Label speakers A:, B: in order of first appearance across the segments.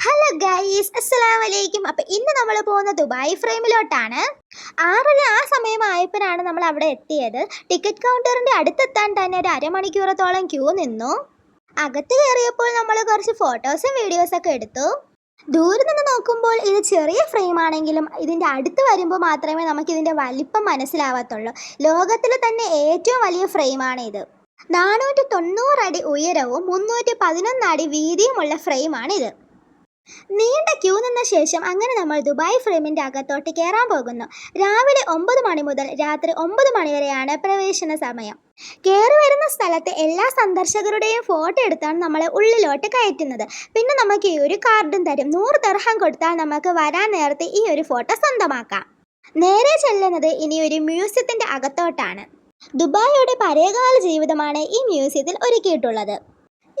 A: Hello guys അസ്സലാം വലൈക്കും അപ്പം ഇന്ന് നമ്മൾ പോകുന്ന ദുബായ് ഫ്രെയിമിലോട്ടാണ്. ആറര ആ സമയമായപ്പോഴാണ് നമ്മൾ അവിടെ എത്തിയത്. ടിക്കറ്റ് കൗണ്ടറിന്റെ അടുത്തെത്താൻ തന്നെ ഒരു അരമണിക്കൂറത്തോളം ക്യൂ നിന്നു. അകത്ത് കയറിയപ്പോൾ നമ്മൾ കുറച്ച് ഫോട്ടോസും വീഡിയോസൊക്കെ എടുത്തു. ദൂരെ നിന്ന് നോക്കുമ്പോൾ ഇത് ചെറിയ ഫ്രെയിം ആണെങ്കിലും ഇതിന്റെ അടുത്ത് വരുമ്പോൾ മാത്രമേ നമുക്ക് ഇതിന്റെ വലിപ്പം മനസ്സിലാവത്തുള്ളൂ. ലോകത്തിലെ തന്നെ ഏറ്റവും വലിയ ഫ്രെയിമാണ് ഇത്. നാനൂറ്റി തൊണ്ണൂറ് അടി ഉയരവും മുന്നൂറ്റി പതിനൊന്ന് അടി വീതിയുമുള്ള ഫ്രെയിമാണിത് നീണ്ട ക്യൂ നിന്ന ശേഷം അങ്ങനെ നമ്മൾ ദുബായ് ഫ്രെയിമിന്റെ അകത്തോട്ട് കയറാൻ പോകുന്നു. രാവിലെ ഒമ്പത് മണി മുതൽ രാത്രി ഒമ്പത് മണി വരെയാണ് പ്രവേശന സമയം. കയറി വരുന്ന സ്ഥലത്തെ എല്ലാ സന്ദർശകരുടെയും ഫോട്ടോ എടുത്താണ് നമ്മളെ ഉള്ളിലോട്ട് കയറ്റുന്നത്. പിന്നെ നമുക്ക് ഈ ഒരു കാർഡും തരും. നൂറ് ദർഹം കൊടുത്താൽ നമുക്ക് വരാൻ നേരത്തെ ഈ ഒരു ഫോട്ടോ സ്വന്തമാക്കാം. നേരെ ചെല്ലുന്നത് ഇനി ഒരു മ്യൂസിയത്തിന്റെ അകത്തോട്ടാണ്. ദുബായിയുടെ പഴയകാല ജീവിതമാണ് ഈ മ്യൂസിയത്തിൽ ഒരുക്കിയിട്ടുള്ളത്.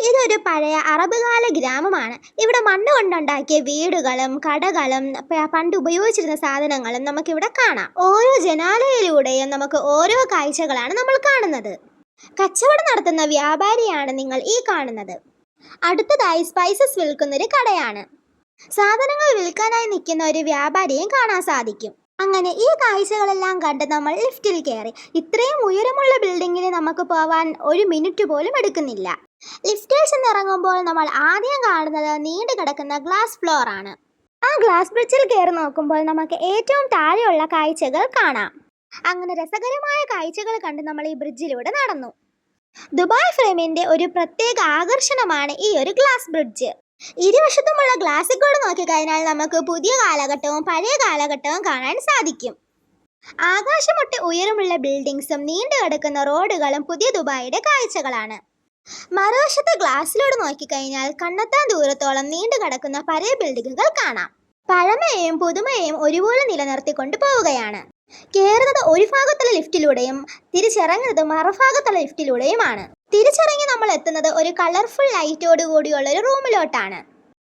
A: ഇതൊരു പഴയ അറബുകാല ഗ്രാമമാണ്. ഇവിടെ മണ്ണ് കൊണ്ടുണ്ടാക്കിയ വീടുകളും കടകളും പണ്ട് ഉപയോഗിച്ചിരുന്ന സാധനങ്ങളും നമുക്കിവിടെ കാണാം. ഓരോ ജനാലയിലൂടെയും നമുക്ക് ഓരോ കാഴ്ചകളാണ് നമ്മൾ കാണുന്നത്. കച്ചവടം നടത്തുന്ന വ്യാപാരിയാണ് നിങ്ങൾ ഈ കാണുന്നത്. അടുത്തതായി സ്പൈസസ് വിൽക്കുന്നൊരു കടയാണ്. സാധനങ്ങൾ വിൽക്കാനായി നിൽക്കുന്ന ഒരു വ്യാപാരിയും കാണാൻ സാധിക്കും. അങ്ങനെ ഈ കാഴ്ചകളെല്ലാം കണ്ട് നമ്മൾ ലിഫ്റ്റിൽ കയറി. ഇത്രയും ഉയരമുള്ള ബിൽഡിങ്ങിന് നമുക്ക് പോവാൻ ഒരു മിനിറ്റ് പോലും എടുക്കുന്നില്ല. ലിഫ്റ്റിൽ ചെന്നിറങ്ങുമ്പോൾ നമ്മൾ ആദ്യം കാണുന്നത് നീണ്ടു കിടക്കുന്ന ഗ്ലാസ് ഫ്ലോർ ആണ്. ആ ഗ്ലാസ് ബ്രിഡ്ജിൽ കയറി നോക്കുമ്പോൾ നമുക്ക് ഏറ്റവും താഴെയുള്ള കാഴ്ചകൾ കാണാം. അങ്ങനെ രസകരമായ കാഴ്ചകൾ കണ്ട് നമ്മൾ ഈ ബ്രിഡ്ജിലൂടെ നടന്നു. ദുബായ് ഫ്രെയിമിന്റെ ഒരു പ്രത്യേക ആകർഷണമാണ് ഈ ഒരു ഗ്ലാസ് ബ്രിഡ്ജ്. ഇരുവശത്തുമുള്ള ഗ്ലാസുകൾ നോക്കിക്കഴിഞ്ഞാൽ നമുക്ക് പുതിയ കാലഘട്ടവും പഴയ കാലഘട്ടവും കാണാൻ സാധിക്കും. ആകാശമൊട്ട് ഉയരമുള്ള ബിൽഡിങ്സും നീണ്ടു കിടക്കുന്ന റോഡുകളും പുതിയ ദുബായിയുടെ കാഴ്ചകളാണ്. മറുവശത്ത് ഗ്ലാസ്സിലൂടെ നോക്കിക്കഴിഞ്ഞാൽ കണ്ണെത്താൻ ദൂരത്തോളം നീണ്ടു കിടക്കുന്ന പഴയ ബിൽഡിങ്ങുകൾ കാണാം. പഴമയെയും പുതുമയെയും ഒരുപോലെ നിലനിർത്തിക്കൊണ്ട് പോവുകയാണ്. കയറുന്നത് ഒരു ഭാഗത്തുള്ള ലിഫ്റ്റിലൂടെയും തിരിച്ചിറങ്ങുന്നത് മറുഭാഗത്തുള്ള ലിഫ്റ്റിലൂടെയുമാണ് തിരിച്ചിറങ്ങി നമ്മൾ എത്തുന്നത് ഒരു കളർഫുൾ ലൈറ്റോട് കൂടിയുള്ള ഒരു റൂമിലോട്ടാണ്.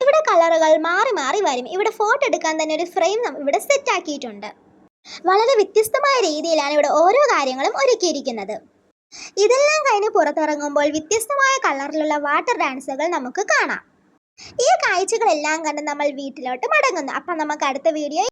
A: ഇവിടെ കളറുകൾ മാറി മാറി വരും. ഇവിടെ ഫോട്ടോ എടുക്കാൻ തന്നെ ഒരു ഫ്രെയിം ഇവിടെ സെറ്റ് ആക്കിയിട്ടുണ്ട്. വളരെ വ്യത്യസ്തമായ രീതിയിലാണ് ഇവിടെ ഓരോ കാര്യങ്ങളും ഒരുക്കിയിരിക്കുന്നത്. ഇതെല്ലാം കഴിഞ്ഞ് പുറത്തിറങ്ങുമ്പോൾ വ്യത്യസ്തമായ കളറിലുള്ള വാട്ടർ ഡാൻസുകൾ നമുക്ക് കാണാം. ഈ കാഴ്ചകളെല്ലാം കണ്ട് നമ്മൾ വീട്ടിലോട്ട് മടങ്ങുന്നു. അപ്പം നമുക്ക് അടുത്ത വീഡിയോ